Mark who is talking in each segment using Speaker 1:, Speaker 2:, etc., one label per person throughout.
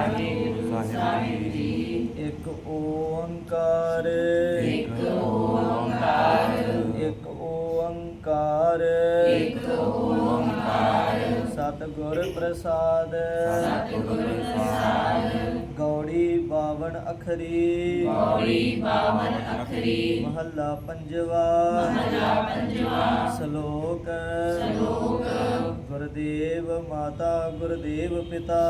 Speaker 1: ਵਾਹਿਗੁਰੂ ਸਾਹਿਬ ਜੀ
Speaker 2: ਇੱਕ ਓੰਕਾਰ।
Speaker 1: ਇੱਕ ਓੰਕਾਰ।
Speaker 2: ਇੱਕ ਓੰਕਾਰ।
Speaker 1: ਇੱਕ ਓੰਕਾਰ।
Speaker 2: ਸਤਿਗੁਰ ਪ੍ਰਸਾਦ।
Speaker 1: ਸਤਿਗੁਰ ਪ੍ਰਸਾਦ।
Speaker 2: ਗੌੜੀ ਬਾਵਨ ਅਖਰੀ।
Speaker 1: ਗੌੜੀ ਬਾਵਨ ਅਖਰੀ।
Speaker 2: ਮਹੱਲਾ ਪੰਜਵਾ।
Speaker 1: ਮਹਲਾ ਪੰਜਵਾ।
Speaker 2: ਸ਼ਲੋਕ।
Speaker 1: ਸ਼ਲੋਕ।
Speaker 2: ਗੁਰਦੇਵ ਮਾਤਾ ਗੁਰਦੇਵ ਪਿਤਾ।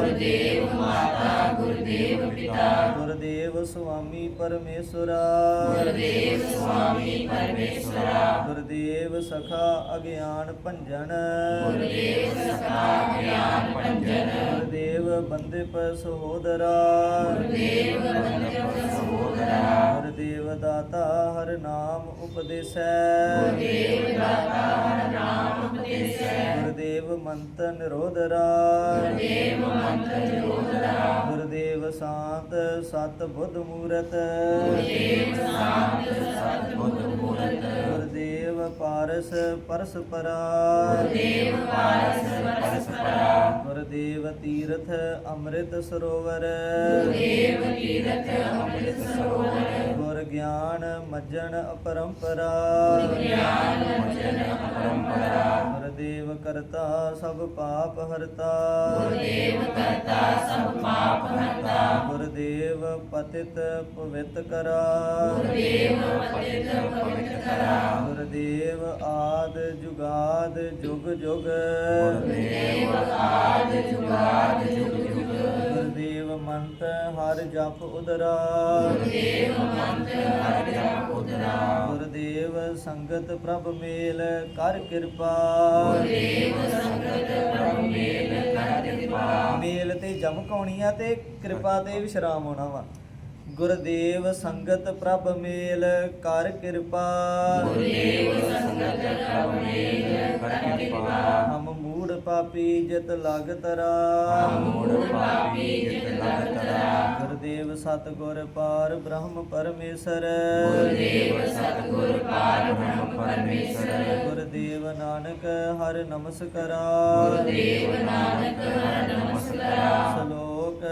Speaker 1: ਗੁਰਦੇਵ ਮਾਤਾ ਗੁਰਦੇਵ ਪਿਤਾ।
Speaker 2: ਗੁਰਦੇਵ ਸੁਆਮੀ ਪਰਮੇਸ਼ਰਾ।
Speaker 1: ਗੁਰਦੇਵ ਸੁਆਮੀ ਪਰਮੇਸ਼ਰਾ।
Speaker 2: ਗੁਰਦੇਵ ਸਖਾ ਅਗਿਆਨ ਭੰਜਨ।
Speaker 1: ਗੁਰਦੇਵ ਸਖਾ ਗਿਆਨ ਪੰਜਨ
Speaker 2: ਗੁਰਦੇਵ ਬੰਦਿਪ ਸਹੋਦਰਾ।
Speaker 1: ਗੁਰਦੇਵ ਬੰਦਪ ਸਹੋਦਰਾ।
Speaker 2: ਗੁਰਦੇਵ ਦਾਤਾ ਹਰ ਨਾਮ ਉਪਦੇਸੈ।
Speaker 1: ਗੁਰਦੇਵ ਦਾਤਾ ਹਰ ਨਾਮ ਉਪਦੇਸੈ।
Speaker 2: ਗੁਰਦੇਵ ਮੰਤ ਨਿਰੋਧਰਾ
Speaker 1: ਗੁਰਦੇਵ ਮੰਤਰ ਨਿਰੋਧਰਾ
Speaker 2: ਗੁਰਦੇਵ ਸ਼ਾਂਤ ਸਤ ਬੁੱਧ ਮੂਰਤ।
Speaker 1: ਗੁਰਦੇਵ ਸ਼ਾਂਤ ਸਤ ਬੁੱਧ ਮੂਰਤ।
Speaker 2: ਗੁਰਦੇਵ ਪਾਰਸ ਪਰਸਪਰਾ
Speaker 1: ਗੁਰਦੇਵ ਪਾਰਸ ਪਰਸਪਰਾ
Speaker 2: ਗੁਰਦੇਵ ਤੀਰਥ ਅੰਮ੍ਰਿਤ ਸਰੋਵਰ।
Speaker 1: ਗੁਰਦੇਵ ਤੀਰਥ ਅੰਮ੍ਰਿਤ ਸਰੋਵਰ।
Speaker 2: ਗਿਆਨ ਮੱਜਣ ਅਪਰੰਪਰਾ।
Speaker 1: ਗਿਆਨ ਵਚਨ ਪਰੰਪਰਾ
Speaker 2: ਗੁਰਦੇਵ ਕਰਤਾ ਸਭ ਪਾਪ ਹਰਤਾ।
Speaker 1: ਗੁਰਦੇਵ ਕਰਤਾ ਸਭ ਪਾਪ ਹਰਤਾ।
Speaker 2: ਗੁਰਦੇਵ ਪਤਿਤ ਪਵਿੱਤ ਕਰਾ।
Speaker 1: ਗੁਰਦੇਵ ਪਤਿਤ ਪਵਿੱਤ ਕਰਾ।
Speaker 2: ਗੁਰਦੇਵ ਆਦ ਜੁਗਾਦ ਜੁਗ ਜੁਗ।
Speaker 1: ਗੁਰਦੇਵ ਆਦ ਜੁਗਾਦ
Speaker 2: ਜਪ ਉਦਰਾ।
Speaker 1: ਗੁਰਦੇਵ ਮੰਤ ਹਰਿ ਜਪ ਉਦਰਾ
Speaker 2: ਗੁਰਦੇਵ ਸੰਗਤ ਪ੍ਰਭ ਮੇਲ ਕਰ ਕਿਰਪਾ।
Speaker 1: ਗੁਰਦੇਵ ਸੰਗਤ ਪ੍ਰਭੂ ਮੇਲ ਕਰ ਕਿਰਪਾ
Speaker 2: ਮੇਲ ਤੇ ਜਮ ਆਉਣੀ ਆ ਤੇ ਕਿਰਪਾ ਤੇ ਵਿਸ਼ਰਾਮ ਹੋਣਾ ਵਾ। ਗੁਰਦੇਵ ਸੰਗਤ ਪ੍ਰਭ ਮੇਲ ਕਰ ਕਿਰਪਾ।
Speaker 1: ਗੁਰਦੇਵ ਸੰਗਤ ਪ੍ਰਭੂ ਮੇਲ ਕਰ ਕਿਰਪਾ।
Speaker 2: ਹਮ ਮੂੜ ਪਾਪੀ ਜਿਤ ਲਗ ਤਰਾ।
Speaker 1: ਮੂੜ ਪਾਪੀ ਜਿਤ ਲਗ ਤਰਾ।
Speaker 2: ਗੁਰਦੇਵ ਸਤਗੁਰ ਪਾਰ ਬ੍ਰਹਮ ਪਰਮੇਸ਼ਰ।
Speaker 1: ਗੁਰਦੇਵ ਸਤਿਗੁਰ ਪਾਰ ਬ੍ਰਹਮ ਪਰਮੇਸ਼ਰ।
Speaker 2: ਗੁਰਦੇਵ ਨਾਨਕ ਹਰ ਨਮਸਕਾਰਾ।
Speaker 1: ਗੁਰਦੇਵ ਨਾਨਕ ਹਰਿ ਨਮਸਕਾਰਾ।
Speaker 2: ਸ਼ਲੋਕ।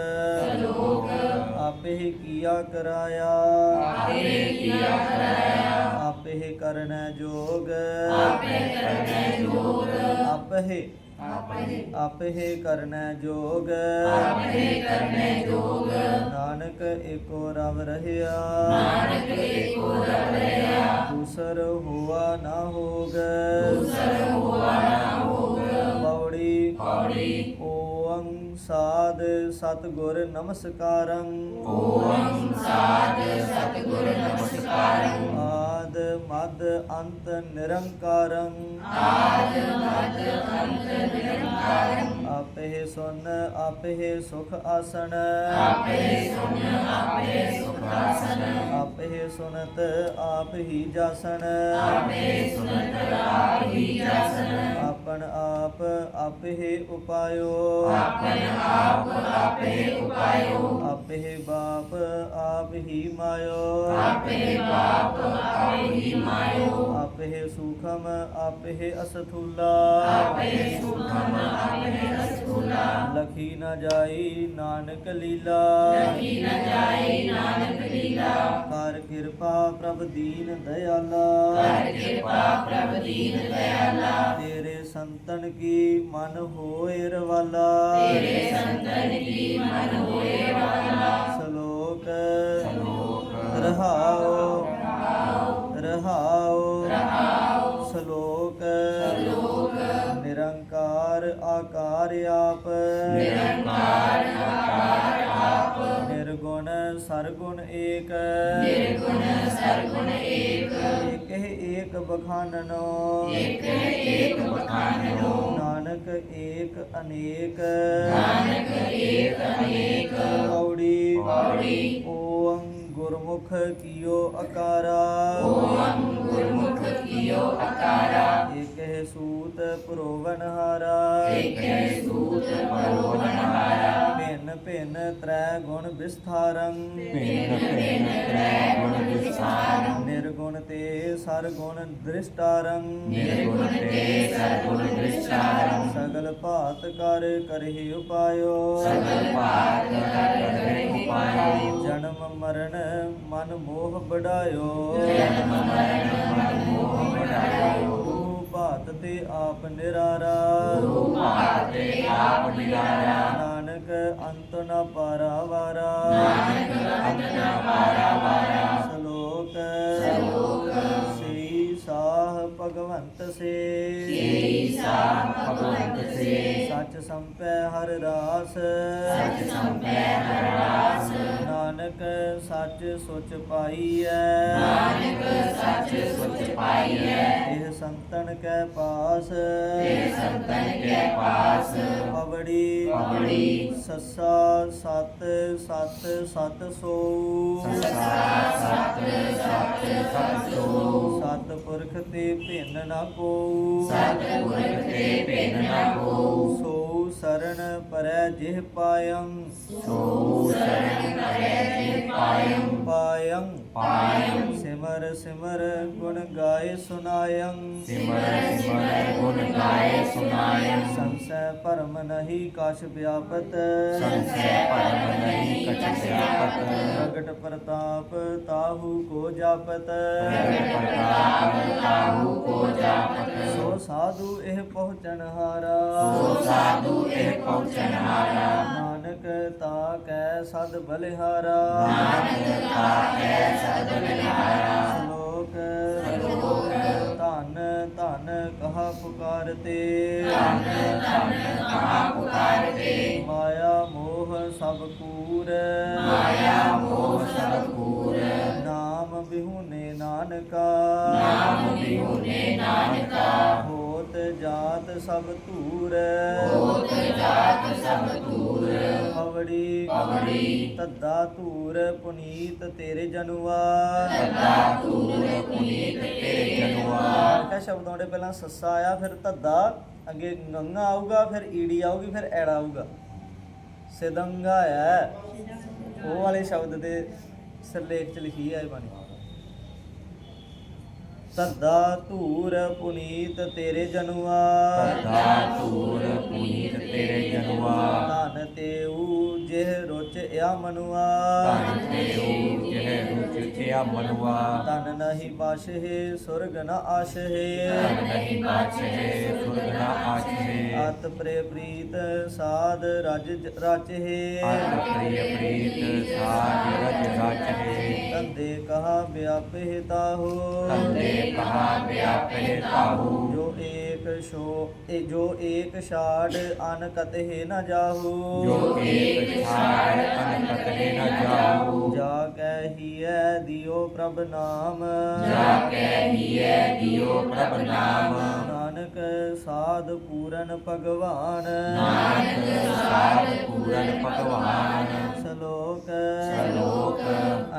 Speaker 1: ਸ਼ਲੋਕ।
Speaker 2: ਆਪੇ ਕੀਆ ਕਰਾਇਆ।
Speaker 1: ਆਪੇ ਕੀਆ ਕਰਾਇਆ।
Speaker 2: ਆਪੇ ਕਰਨੈ ਜੋਗ।
Speaker 1: ਆਪੇ ਕਰਨੈ ਜੋਗ।
Speaker 2: ਆਪੇ
Speaker 1: ਆਪੇ
Speaker 2: ਆਪੇ ਕਰਨੈ ਜੋਗ।
Speaker 1: ਆਪੇ ਕਰਨੈ ਜੋਗ।
Speaker 2: ਨਾਨਕ ਏਕੋ ਰਵ ਰਹਿਆ।
Speaker 1: ਨਾਨਕ ਏਕੋ ਰਵ ਰਹਿਆ।
Speaker 2: ਦੂਸਰ ਹੋਆ ਨਾ ਹੋਗ।
Speaker 1: ਦੂਸਰ ਹੋਆ ਨਾ ਹੋਗ।
Speaker 2: ਪੌੜੀ
Speaker 1: ਪੌੜੀ
Speaker 2: ਸਾਧ ਸਤਗੁਰ ਨਮਸਕਾਰੰ।
Speaker 1: ਓਮ ਸਾਧ ਸਤਿਗੁਰ ਨਮਸਕਾਰੰ
Speaker 2: ਆਦ ਮਦ ਅੰਤ ਨਿਰੰਕਾਰੰ।
Speaker 1: ਆਦ ਮਦ ਅੰਤ ਨਿਰੰਕਾਰੰ
Speaker 2: ਆਪੇ ਸੁਨ, ਆਪੇ ਸੁਖ ਆਸਣ।
Speaker 1: ਆਪੇ ਸੁਨ ਆਪੇ ਸੁਖ ਆਸਨ
Speaker 2: ਆਪੇ ਸੁਨਤ, ਆਪ ਹੀ ਜਾਸਣ।
Speaker 1: ਆਪੇ ਸੁਨਤ ਆਪ ਹੀ ਜਾਸਨ
Speaker 2: ਆਪਨ ਆਪ ਆਪੇ ਉਪਾਇਓ।
Speaker 1: ਆਪਨ ਆਪ ਆਪੇ ਉਪਾਇਓ।
Speaker 2: ਆਪੇ ਬਾਪ ਆਪ ਹੀ ਮਾਇਓ।
Speaker 1: ਆਪੇ ਬਾਪ ਆਪੇ ਹੀ ਮਾਇਓ।
Speaker 2: ਆਪੇ ਸੂਖਮ ਆਪੇ ਅਸਥੂਲਾ।
Speaker 1: ਆਪੇ ਸੁਖਮ ਆਪੇ ਅਸੂਲਾ
Speaker 2: ਲਖੀ ਨ ਜਾਈ ਨਾਨਕ ਲੀਲਾ।
Speaker 1: ਲਖੀ ਨ ਜਾਏ ਨਾਨਕ ਲੀਲਾ।
Speaker 2: ਕਰ ਕਿਰਪਾ ਪ੍ਰਭ ਦੀਨ ਦਇਆਲਾ।
Speaker 1: ਕਰ ਕਿਰਪਾ ਪ੍ਰਭ ਦੀਨ ਦਇਆਲਾ।
Speaker 2: ਤੇਰੇ ਸੰਤਨ ਕੀ ਮਨ ਹੋਏ ਰਵਾਲਾ।
Speaker 1: ਤੇਰੇ ਸੰਤਨ ਕੀ ਮਨ ਹੋਏ ਵਾਲਾ
Speaker 2: ਸ਼ਲੋਕ
Speaker 1: ਸ਼ਲੋਕ
Speaker 2: ਰਹਾਉ ਰਹਾਉ
Speaker 1: ਰਹਾਉ
Speaker 2: ਸ਼ਲੋਕ
Speaker 1: ਸ਼ਲੋਕ।
Speaker 2: ਨਿਰੰਕਾਰ ਆਕਾਰ ਆਪ।
Speaker 1: ਨਿਰੰਕਾਰ ਆਕਾਰ
Speaker 2: ਨਿਰਗੁਣ ਸਰਗੁਣ ਏਕ।
Speaker 1: ਨਿਰਗੁਣ ਸਰਗੁਣ ਏਕ।
Speaker 2: ਏਕ ਹੀ ਏਕ ਬਖਾਨਨੋ।
Speaker 1: ਏਕ ਏਕ ਬਖਾਨਨੋ।
Speaker 2: ਨਾਨਕ ਏਕ ਅਨੇਕ।
Speaker 1: ਨਾਨਕ ਏਕ ਅਨੇਕ।
Speaker 2: ਪੌੜੀ।
Speaker 1: ਪੌੜੀ।
Speaker 2: ਓੰ ਗੁਰਮੁਖ ਕੀਓ ਅਕਾਰਾ।
Speaker 1: ਓਮ ਗੁਰਮੁਖ ਕੀਓ ਅਕਾਰਾ।
Speaker 2: ਏਕ ਹੈ ਸੂਤ ਪ੍ਰੋਵਨ ਹਾਰਾ।
Speaker 1: ਏਕ ਹੈ ਸੂਤ ਪਰੋਵਨ ਹਾਰਾ।
Speaker 2: ਭਿੰਨ ਭਿੰਨ ਤ੍ਰੈ ਗੁਣ ਵਿਸਥਾਰੰ।
Speaker 3: ਭਿੰਨ ਭਿੰਨ ਤ੍ਰੈ ਗੁਣ ਵਿਸਾਰੰ
Speaker 2: ਨਿਰਗੁਣ ਤੇ ਸਰ ਗੁਣ ਦ੍ਰਿਸ਼ਟਾਰੰ।
Speaker 3: ਨਿਰਗੁਣ ਤੇ ਸਰਗੁਣ ਵਿਸਾਰੰ
Speaker 2: ਸਗਲ ਭਾਤ ਕਰ ਕਰਹਿ ਉਪਾਇਓ।
Speaker 3: ਸਗਲ ਭਾਤ ਕਰ ਕਰੇ ਉਪਾਇ
Speaker 2: ਜਨਮ ਮਰਨ ਮਨ ਮੋਹ ਬੜਾਇਓ
Speaker 3: ਜਨਮ ਮਰਨ ਮਨ ਮੋਹ ਵਡਾਇਓ
Speaker 2: ਗੁਰੂ ਭਾਤ ਤੇ ਆਪ ਨਿਰਾਰਾ।
Speaker 3: ਗੁਰੂ ਭਾਤ ਤੇ ਆਪ ਨਿਰਾਰਾ।
Speaker 2: ਨਾਨਕ ਅੰਤ ਨ ਪਾਰਾਵਾਰਾ।
Speaker 3: ਨਾਨਕ ਅੰਤ ਨ ਪਾਰਾਵਾਰਾ।
Speaker 2: ਸ਼ਲੋਕ।
Speaker 3: ਸ਼ਲੋਕ।
Speaker 2: ਸਈ ਸਾਹ ਭਗਵੰਤ ਸੇ।
Speaker 3: ਸੇਈ ਸਾਹ ਭਗਵੰਤ ਸੇ।
Speaker 2: ਸੱਚ ਸੰਪੈ ਹਰ ਰਾਸ।
Speaker 3: ਸਚ ਸੰਪੈ ਹਰਾਸ
Speaker 2: ਨਾਨਕ ਸੱਚ ਸੁਚ ਪਾਈਐ।
Speaker 3: ਨਾਨਕ ਸੱਚ ਸੁਚ ਪਾਈਐ।
Speaker 2: ਇਹ ਸੰਤਨ ਕੈ ਪਾਸ।
Speaker 3: ਤੇ ਸੰਤਨ ਕੇ ਪਾਸ।
Speaker 2: ਪਵੜੀ
Speaker 3: ਪਵੜੀ।
Speaker 2: ਸੱਸਾ ਸਤ ਸਤ ਸਤ ਸੋ।
Speaker 3: ਸੰਸਾਰ ਸਤ ਸਤ ਸਤ ਸੋ।
Speaker 2: ਸਤ ਪੁਰਖ ਤੇ ਭਿੰਨ ਨਾ ਕੋ
Speaker 3: ਸਤ ਪੁਰਖ ਤੇ ਭਿੰਨ ਨਾ ਕੋ
Speaker 2: ਸੋ ਸਰਣ ਪਰੈ ਜਿਹ ਪਾਇੰ।
Speaker 3: ਸੋ ਸਰਣ ਜਿ ਪਾਇੰ
Speaker 2: ਪਾਇੰ
Speaker 3: ਪਾਇੰ
Speaker 2: ਸਿਮਰ ਸਿਮਰ ਗੁਣ ਗਾਏ ਸੁਨਾਇੰ
Speaker 3: ਸਿਮਰ ਸਿਮਰ ਗੁਣ ਗਾਏ ਸੁਨਾਇ
Speaker 2: ਸੰਸੈ ਭਰਮ ਨਹੀਂ ਕਛ ਵਿਆਪਤ
Speaker 3: ਸੰਸੈ ਪਰਮ ਨਹੀਂ ਕਛ ਸਿਆਪਤ
Speaker 2: ਪ੍ਰਗਟ ਪ੍ਰਤਾਪ ਤਾਹੂ ਕੋ ਜਾਪਤ
Speaker 3: ਪ੍ਰਗਟ ਪ੍ਰਤਾਪ ਤਾਹੂ ਕੋ ਜਾਪਤ
Speaker 2: ਸੋ ਸਾਧੂ ਇਹ ਪਹੁੰਚਣ ਹਾਰਾ
Speaker 3: ਸੋ ਸਾਧੂ ਇਹ ਪਹੁੰਚਨ ਹਾਰਾ
Speaker 2: ਨਾਨਕ ਤਾ ਕੈ ਸਦ ਬਲਿਹਾਰਾ।
Speaker 3: ਨਾਨਕ ਤਾਕੈ ਸਦ ਬਲਿਹਾਰਾ।
Speaker 2: ਸ਼ਲੋਕ ਧਨ ਧਨ ਕਹਾ ਪੁਕਾਰਤੇ।
Speaker 3: ਧਨ ਧਨ ਕਹਾ ਪੁਕਾਰਤੇ।
Speaker 2: ਮਾਇਆ ਮੋਹ ਸਭ ਕੂਰ।
Speaker 3: ਮਾਇਆ ਮੋਹ ਸਭ ਕੂਰ।
Speaker 2: ਨਾਮ ਬਿਹੁਨੇ ਨਾਨਕਾ।
Speaker 3: ਨਾਮ ਬਿਹੁਨੇ ਨਾਨਕਾ।
Speaker 2: ਜਾਤ ਸਭ ਧੂਰ।
Speaker 3: ਹੋਤ ਜਾਤ ਸਭ ਧੂਰ।
Speaker 2: ਪਵੜੀ
Speaker 3: ਪਵੜੀ
Speaker 2: ਤੱਦਾ ਧੂਰ ਪੁਨੀਤ ਤੇਰੇ ਜਨੁਆ।
Speaker 3: ਸਦਾ ਧੂਰ ਪੁਨੀਤ ਤੇਰੇ ਜਨੁਆ।
Speaker 2: ਕਾ ਸ਼ਬਦਾਂ ਦੇ ਪਹਿਲਾਂ ਸੱਸਾ ਆਇਆ ਫਿਰ ਤੱਦਾ ਅੱਗੇ ਗੰਗਾ ਆਊਗਾ ਫਿਰ ਈੜੀ ਆਊਗੀ ਫਿਰ ਐੜਾ ਆਊਗਾ। ਸਿਦੰਗਾ ਹੈ। ਉਹ ਵਾਲੇ ਸ਼ਬਦ ਦੇ ਸਿਰਲੇਖ ਚ ਲਿਖੀ ਹੈ ਇਹ ਬਾਣੀ। ਤੱਦਾ ਧੂਰ ਪੁਨੀਤ ਤੇਰੇ ਜਨੁਆ।
Speaker 3: ਸਦਾ ਧੂਰ ਪੁਨੀਤ ਤੇਰੇ ਜਨੁਆ।
Speaker 2: ਧਨ ਤੇਊ ਜਿਹ ਰੁਚ ਆ ਮਨੁਆ।
Speaker 3: ਧਨ ਤੇਉ ਜਿਹ ਰੁਚ ਥਿਆ ਮਨੁਆ।
Speaker 2: ਤਨ ਨਹੀਂ ਪਾਸ਼ੇ ਸੁਰਗ ਨ ਆਸ਼ੇ
Speaker 3: ਧਨ ਨਹੀਂ ਬਾਛੇ ਸੁਰਗ ਨਾ ਆਛੇ
Speaker 2: ਅਤ ਪ੍ਰੇ ਪ੍ਰੀਤ ਸਾਧ ਰਜ ਰਾਚੇ
Speaker 3: ਅਤ ਪ੍ਰਿਯ ਪ੍ਰੀਤ ਸਾਜ ਰਜ ਰਾਚੇ
Speaker 2: ਤੰਦੇ ਕਹਾ ਵਿਆਪੇ ਤਾਹੋ।
Speaker 3: ਤੰਦੇ ਕਹਾ
Speaker 2: ਜੋ ਏਕ ਸ਼ੋ ਇਹ ਜੋ ਏਕ ਛਾੜ ਅਨ ਕਤਹਿ ਨ ਜਾਹੂ।
Speaker 3: ਜੋ ਏਕ ਛਾੜ ਅਨਕਤ ਨੇ ਨ ਜਾਹੂ।
Speaker 2: ਜਾ ਕੈ ਹੀਐ ਦਿਓ ਪ੍ਰਭ ਨਾਮ।
Speaker 3: ਜਾ ਕੈ ਹੀਐ ਦਿਓ ਪ੍ਰਭ ਨਾਮ।
Speaker 2: ਨਾਨਕ ਸਾਧ ਪੂਰਨ ਭਗਵਾਨ।
Speaker 3: ਨਾਨਕ ਸਾਧ ਪੂਰਨ ਭਗਵਾਨ।
Speaker 2: ਸ਼ਲੋਕ।
Speaker 3: ਸ਼ਲੋਕ।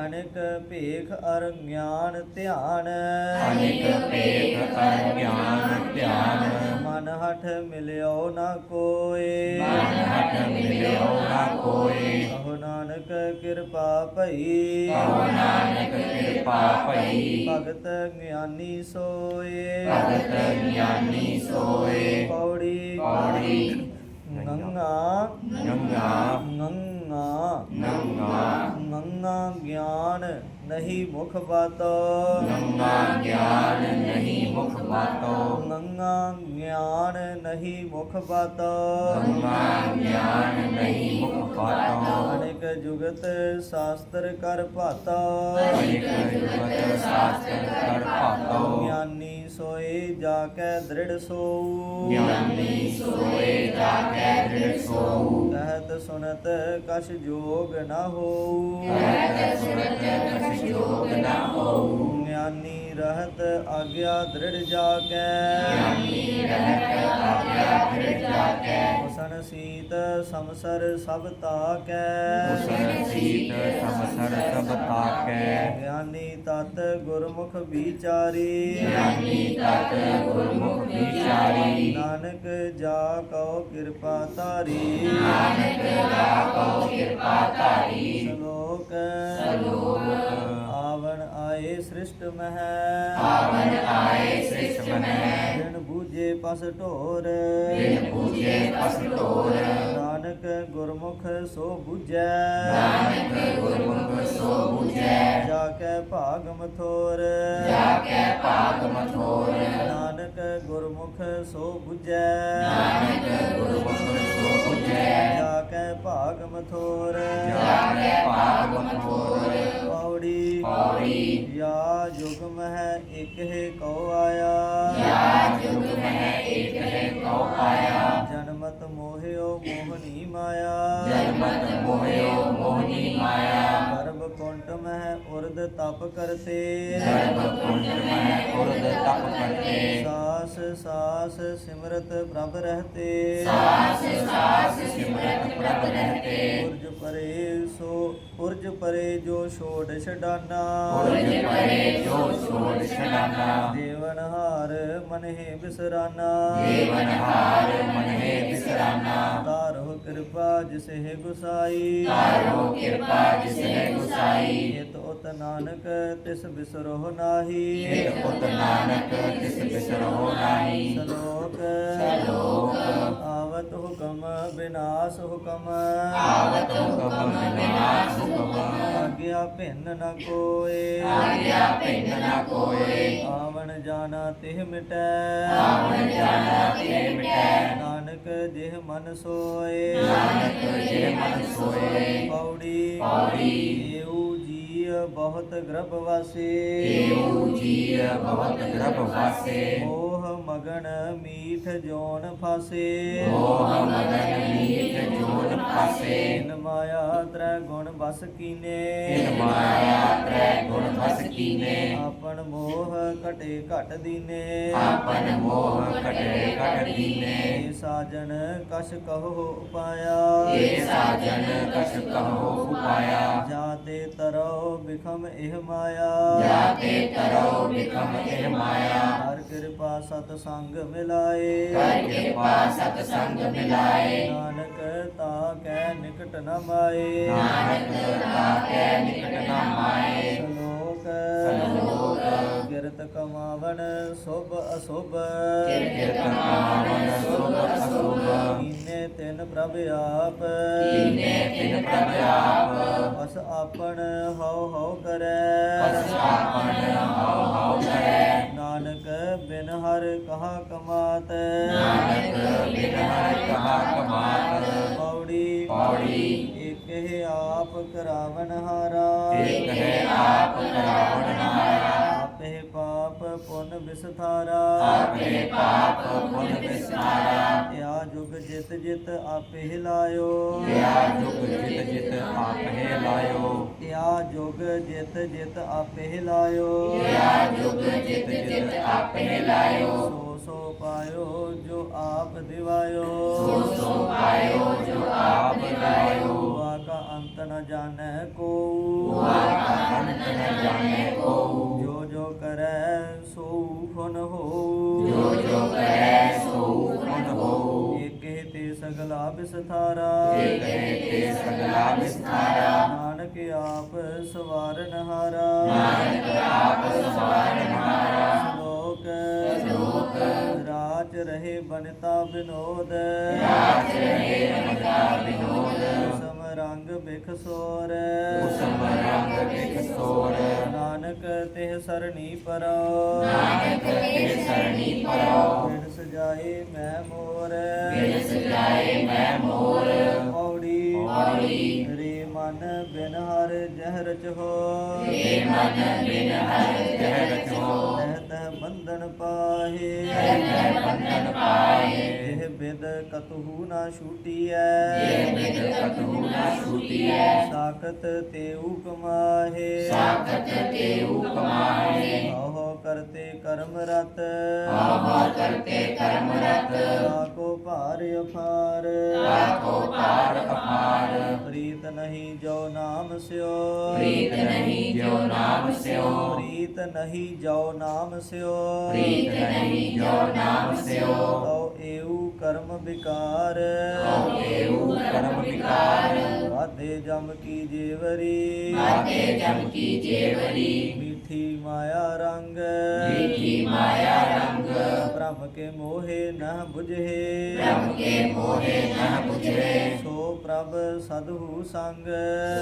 Speaker 2: ਅਨੇਕ ਭੇਖ ਅਰ ਗਿਆਨ ਧਿਆਨ।
Speaker 3: ਅਨੇਕ ਭੇਦ ਅਰ ਗਿਆਨ ਧਿਆਨ।
Speaker 2: ਮਨ ਹਠ ਮਿਲਿਓ ਨਾ ਕੋਏ।
Speaker 3: ਮਨ ਹਟ ਮਿਲਿਓ ਨਾ ਕੋਈ
Speaker 2: ਕਹੋ ਨਾਨਕ ਕਿਰਪਾ ਭਈ।
Speaker 3: ਕਹੋ ਨਾਨਕ ਕਿਰਪਾ ਭਈ।
Speaker 2: ਭਗਤ ਗਿਆਨੀ ਸੋਏ।
Speaker 3: ਭਗਤ ਗਿਆਨੀ ਸੋਏ।
Speaker 2: ਪੌੜੀ।
Speaker 3: ਪੌੜੀ।
Speaker 2: ਗੰਗਾ
Speaker 3: ਗੰਗਾ
Speaker 2: ਗੰਗਾ
Speaker 3: ನಂಗ
Speaker 2: ನಂಗ ಜ್ಞಾನ ਨਹੀਂ ਮੁਖ ਬਾਤੋ
Speaker 3: ਗੰਗਾ ਗਿਆਨ ਨਹੀਂ ਮੁਖ ਬਾਤੋ
Speaker 2: ਗੰਗਾ ਗਿਆਨ ਨਹੀਂ ਮੁਖ ਬਾਤੋ
Speaker 3: ਗੰਗਾ ਗਿਆਨ ਨਹੀਂ ਮੁਖ ਬਾਤੋ
Speaker 2: ਅਨੇਕ ਜੁਗਤ ਸ਼ਾਸਤਰ ਕਰ ਭਾਤਾ।
Speaker 3: ਅਨੇਕ ਜੁਗਤ ਸਾਸਤਰ ਕਰ ਭਾਤੋ।
Speaker 2: ਗਿਆਨੀ ਸੋਏ ਜਾ ਕੈ ਦ੍ਰਿੜ ਸੋਊ।
Speaker 3: ਗਿਆਨੀ ਸੋਏ ਜਾ ਕੈ ਦ੍ਰਿੜ ਸੋਊ।
Speaker 2: ਕਹਿਤ ਸੁਨਤ ਕਛ ਜੋਗ ਨ ਹੋਊ।
Speaker 3: ਕਹਿਤ ਸੁਰਤ ਕਛ ਜੋਗ ਨਾ ਹੋਊ
Speaker 2: ਗਿਆਨੀ ਰਹਤ ਆਗਿਆ ਦ੍ਰਿੜ ਜਾ ਕੈ
Speaker 3: ਗਿਆਨੀ ਰਹਿਤ ਆਗਿਆ ਦ੍ਰਿੜ ਜਾ ਕੈ
Speaker 2: ਉਸ ਉਸਨ ਸੀਤ ਸਮਸਰ ਸਭ ਤਾਕੈ।
Speaker 3: ਉਸਨ ਸੀਤ ਸਮਸਰ ਸਭ ਤਾਕੈ।
Speaker 2: ਗਿਆਨੀ ਤਤ ਗੁਰਮੁਖ ਵਿਚਾਰੀ।
Speaker 3: ਗਿਆਨੀ ਤਤ ਗੁਰਮੁਖ ਵਿਚਾਰੀ।
Speaker 2: ਨਾਨਕ ਜਾ ਕਉ ਕਿਰਪਾ ਧਾਰੀ।
Speaker 3: ਨਾਨਕ ਜਾ ਕੋ ਕਿਰਪਾ ਧਾਰੀ।
Speaker 2: ਸ਼ਲੋਕ। ਆਵਣ ਆਏ ਸ੍ਰਿਸ਼ਟ ਮਹਿ।
Speaker 3: ਆਵਨ ਆਏ ਸ੍ਰਿਸ਼ਟ ਮਨੈ
Speaker 2: ਬਿਨ ਬੂਝੇ ਪਸ ਢੋਰ।
Speaker 3: ਬਿਨ ਪੂਜੇ ਪਸ ਢੋਰ।
Speaker 2: ਨਾਨਕ ਗੁਰਮੁਖ ਸੋ ਬੁਝੈ।
Speaker 3: ਨਾਨਕ ਗੁਰਮੁਖ ਸੋ ਬੁਝੈ।
Speaker 2: ਜਾ ਕੈ ਭਾਗ ਮਥੋਰ
Speaker 3: ਜਾ ਕੈ ਭਾਗ ਮਥੋਰ
Speaker 2: ਨਾਨਕ ਗੁਰਮੁਖ ਸੋ ਬੁਝੈ।
Speaker 3: ਨਾਨਕ ਗੁਰਮੁਖ ਸੋ ਬੁਝੈ।
Speaker 2: ਜਾ ਕੈ ਭਾਗ ਮਥੋਰ
Speaker 3: ਜਾ ਕੈ ਭਾਗ ਮਥੋਰ
Speaker 2: ਪੌੜੀ ਯਾ ਜੁਗ ਮਹਿ ਇਕ ਹੈ ਕਉ ਆਇਆ।
Speaker 3: ਯਾ ਜੁਗ ਮਹਿ ਏਕ ਹੈ ਕਉ ਆਇਆ।
Speaker 2: ਜਨਮਤ ਮੋਹਿਓ ਮੋਹਨੀ ਮਾਇਆ।
Speaker 3: ਜਨਮਤ ਮੋਹਿਓ ਮੋਹਨੀ ਮਾਇਆ।
Speaker 2: ਗਰਭ ਕੁੰਟ ਮਹਿ ਉਰਦ ਤਪ ਕਰਤੇ।
Speaker 3: ਗਰਭ ਕੁੰਡ ਮਹਿ ਉਰਦ ਤਪ ਕਰਤੇ।
Speaker 2: ਸਾਸ ਸਾਸ ਸਿਮਰਤ ਪ੍ਰਭ ਰਹਤੇ
Speaker 3: ਸਾਸ ਸਾਸ ਸਿਮਰਤ ਪ੍ਰਭ ਰਹਤੇ
Speaker 2: ਉਰਜ ਪਰੇ ਸੋ ਉਰਜ ਪਰੇ ਜੋ ਛੋੜ ਛਡਾਨਾ
Speaker 3: ਉਰਜ ਪਰੇ ਜੋ ਛੋੜ ਛਡਾਨਾ
Speaker 2: ਦੇਵਨ ਹਾਰ ਮਨਹਿ ਬਿਸਰਾਨਾ
Speaker 3: ਦੇਵਨ ਹਾਰ ਮਨਹਿ ਬਿਸਰਾਨਾ
Speaker 2: ਤਾਰੋ ਕਿਰਪਾ ਜਿਸੇ ਗੁਸਾਈ
Speaker 3: ਤਾਰੋ ਕਿਰਪਾ ਜਿਸਨੇ ਗੁਸਾਈ
Speaker 2: ਇਤ ਉਤ ਨਾਨਕ ਤਿਸ ਬਿਸਰੋ ਨਾਹੀ
Speaker 3: ਏਕ ਪੁੱਤ ਨਾਨਕ ਤਿਸ ਬਿਸਰੋ ਨਾਹੀ
Speaker 2: ਸਲੋਕ।
Speaker 3: ਸਲੋਕ।
Speaker 2: ਆਵਤ ਹੁਕਮ ਬਿਨਾਸ਼ ਹੁਕਮ।
Speaker 3: ਆਵਤ ਹੁਕਮ ਵਿਨਾਸ਼ ਹੁਕਮ।
Speaker 2: ਆਗਿਆ ਭਿੰਨ ਨ ਕੋਏ।
Speaker 3: ਆਗਿਆ ਭਿੰਨ ਨ ਕੋਏ।
Speaker 2: ਆਵਣ ਜਾਣਾ ਤਿਹ ਮਿਟੈ।
Speaker 3: ਆਵਣ ਜਾਣਾ ਤੇ ਮਿਟੈ।
Speaker 2: ਨਾਨਕ ਜਿਹ ਮਨ ਸੋਏ।
Speaker 3: ਨਾਨਕ ਜੇ ਮਨ ਸੋਏ।
Speaker 2: ਪੌੜੀ।
Speaker 3: ਪੌੜੀ।
Speaker 2: ਏਉ ਬਹੁਤ ਗਰਭ ਵਾਸੇ।
Speaker 3: ਏਉ ਜੀ ਬਹੁਤ ਗਰਭ ਵਾਸੇ।
Speaker 2: ਮੋਹ ਮਗਨ ਮੀਠ ਜੋਨ ਫਾਸੇ।
Speaker 3: ਮੋਹ ਮਗਨ ਮੀਟ ਜੋਨ ਫਾਸੇ।
Speaker 2: ਮਾਇਆ ਤ੍ਰੈ ਗੁਣ ਬਸ ਕੀਨੇ।
Speaker 3: ਇਨ ਮਾਇਆ ਤ੍ਰੈ ਗੁਣ ਫਸ ਕੀਨੇ।
Speaker 2: ਆਪਨ ਮੋਹ ਘਟੇ ਘਟ ਦੀਨੇ।
Speaker 3: ਆਪਨ ਮੋਹ ਕਟੇ ਕਟ ਦੀਨੇ।
Speaker 2: ਏ ਸਾਜਨ ਕਛ ਕਹੋ ਉਪਾਇਆ।
Speaker 3: ਏ ਸਾਜਨ ਕਛ ਕਹੋ ਉਪਾਇਆ।
Speaker 2: ਜਾਤੇ ਤਰੋ ਬਿਖਮ ਇਹ ਮਾਇਆ।
Speaker 3: ਜਾਤੇ ਤਰੋ ਬਿਕਮ ਇਹ ਮਾਇਆ।
Speaker 2: ਹਰ ਕਿਰਪਾ ਸਤ ਸੰਗ ਮਿਲਾਏ।
Speaker 3: ਕਰ ਕਿਰਪਾ ਸਤ ਸੰਗ ਮਿਲਾਏ।
Speaker 2: ਨਾਨਕ ਤਾ ਕੈ ਨਿਕਟ ਨ ਮਾਏ
Speaker 3: ਨਾਨਕ ਤਾਕੈ ਨਿਕਟ ਨਾ ਮਾਏ
Speaker 2: ਸ਼ਲੋਕ।
Speaker 3: ਸਲੋਕ
Speaker 2: ਕਿਰਤ ਕਮਾਵਣ ਸੁਭ ਅਸੁਭ।
Speaker 3: ਕਿਰਤ ਕਮਾਵਨ ਸੁਭ ਅਸੁਭ
Speaker 2: ਕੀਨੇ ਤਿਨ ਪ੍ਰਭ ਆਪ।
Speaker 3: ਕੀਨੇ ਤਿਨ ਪ੍ਰਭ ਆਪ
Speaker 2: ਬਸ ਆਪਣ ਹਉ ਹਉ ਕਰੈ
Speaker 3: ਪਸ ਆਪਨ ਹਉ ਹਉ ਕਰੈ।
Speaker 2: ਨਾਨਕ ਬਿਨ ਹਰ ਕਹਾ ਕਮਾਤ।
Speaker 3: ਨਾਨਕ ਬਿਨ ਹਰ ਕਹਾ ਕਮਾਤ।
Speaker 2: ਪੌੜੀ।
Speaker 3: ਪੌੜੀ।
Speaker 2: ਇਕ ਹੈ ਆਪ ਕਰਾਵਨ ਹਾਰਾ
Speaker 3: ਏਕ ਹੈ ਆਪ ਕਰਾਵਣ ਹਾਰਾ
Speaker 2: ਆਪੇ ਪਾਪ ਪੁੰਨ ਵਿਸਥਾਰਾ
Speaker 3: ਆਪੇ ਪਾਪ ਪੁਨ ਵਿਸਾਰਾ
Speaker 2: ਯਾ ਜੁਗ ਜਿਤ ਜਿਤ ਆਪੇ ਹਿਲਾਇਓ
Speaker 3: ਕਿਆ ਜੁਗ ਜਿਤ ਜਿਤ ਆਪੇ ਲਾਇਓ
Speaker 2: ਯਾ ਜੁਗ ਜਿਤ ਜਿਤ ਆਪੇ ਹਿਲਾਇਓ
Speaker 3: ਕਿਆ ਜੁਗ ਜਿਤ ਜਿਤ ਆਪੇ ਲਾਇਓ
Speaker 2: ਸੋ ਸੋ ਪਾਇਓ ਜੋ ਆਪ ਦਿਵਾਇਓ
Speaker 3: ਸੋ ਸੋ ਪਾਇਓ ਜੋ
Speaker 2: ਜਾਣੇ ਕੋ। ਜੋ ਜੋ ਕਰੈ ਸੋ ਫਨ ਹੋ।
Speaker 3: ਜੋ ਜੋ ਕਰੈ ਸੋ ਫੁਨ ਹੋ।
Speaker 2: ਏਕੇ ਤੇ ਸਗਲਾ ਵਿਸਥਾਰਾ।
Speaker 3: ਏਕ ਹੈ ਤੇ ਸਗਲਾ ਵਿਸਥਾਰਾ।
Speaker 2: ਨਾਨਕ ਆਪ ਸਵਾਰਨ ਹਾਰਾ।
Speaker 3: ਨਾਨਕ ਆਪ ਸਵਾਰਨ ਹਾਰਾ।
Speaker 2: ਸ਼ਲੋਕ।
Speaker 3: ਸ਼ਲੋਕ।
Speaker 2: ਰਾਜ ਰਹੇ ਬਨਤਾ ਬਿਨੋਦ
Speaker 3: ਰਾਜ ਰਹੇ ਅਮਤਾ ਵਿਨੋਦ।
Speaker 2: ਰੰਗ ਬਿਖ ਸੋਰ।
Speaker 3: ਉਸਮ ਰੰਗ ਬਿਖ ਸੋਰ।
Speaker 2: ਨਾਨਕ ਤਿਹ ਸਰਣੀ ਪਰੋ।
Speaker 3: ਨਾਨਕ ਤੇ ਸਰਣੀ ਪਰੋ।
Speaker 2: ਬਿਨ ਸਜਾਏ ਮੈਂ ਮੋਰ।
Speaker 3: ਬਿਨ ਸਜਾਏ ਮੈਂ ਮੋਰ।
Speaker 2: ਪੌੜੀ
Speaker 3: ਪੌੜੀ
Speaker 2: ਰੇ ਮਨ ਬਿਨ ਹਰ ਜਹਰ ਚਹੋ
Speaker 3: ਏ ਮਨ ਬਿਨ ਹਰ ਜਹ ਰਚੋ
Speaker 2: ਤਹ ਤਹ ਬੰਧਨ ਪਾਹੇ।
Speaker 3: ਤੈ ਬੰਧਨ ਪਾਏ
Speaker 2: ਇਹ ਬਿਦ ਕਤਹੂ ਨਾ
Speaker 3: ਇਹ
Speaker 2: ਛੂਟੀਐ।
Speaker 3: ਬਿਦ ਕਤਹੂ ਨਾ ਛੂਟੀਐ
Speaker 2: ਸਾਖਤ ਤੇ ਕਮਾਹੇ
Speaker 3: ਸਾਖਤ ਤੇ
Speaker 2: ਆਹੋ ਕਰਤੇ ਕਰਮ ਰਤ।
Speaker 3: ਹਉ ਕਰਤੇ ਕਰਮ ਰਤ।
Speaker 2: ਤਾਕੋ ਭਾਰ ਅਫਾਰ
Speaker 3: ਤਾਕੋ ਪਾਰ ਅਪਾਰ।
Speaker 2: ਪ੍ਰੀਤ ਨਹੀਂ ਜੋ ਨਾਮ ਸਿਓ।
Speaker 3: ਪ੍ਰੀਤ ਨਹੀਂ ਜੋ ਨਾਮ ਸਿਓ।
Speaker 2: ਪ੍ਰੀਤ ਨਹੀਂ ਜੋ ਨਾਮ ਸਿਓ।
Speaker 3: ਪ੍ਰੀਤ ਨਹੀਂ ਜੋ ਨਾਮ ਸਿਓ।
Speaker 2: ਤਉ ਏਉ ਕਰਮ ਵਿਕਾਰ।
Speaker 3: ਹਉ ਏਉ ਕਰਮ ਵਿਕਾਰ।
Speaker 2: ਵਾਦੇ ਜਮ ਕੀ ਜੀਵਰੀ।
Speaker 3: ਆਤੇ ਜਮ ਕੀ ਜੇਵਰੀ।
Speaker 2: ਮੀਠੀ ਮਾਇਆ ਰੰਗ
Speaker 3: ਮੀਠੀ
Speaker 2: ਕੇ ਮੋਹਿ ਨ
Speaker 3: ਬੁਝੇ।
Speaker 2: ਸੋ ਪ੍ਰਭ ਸਦਹੂ ਸੰਗ।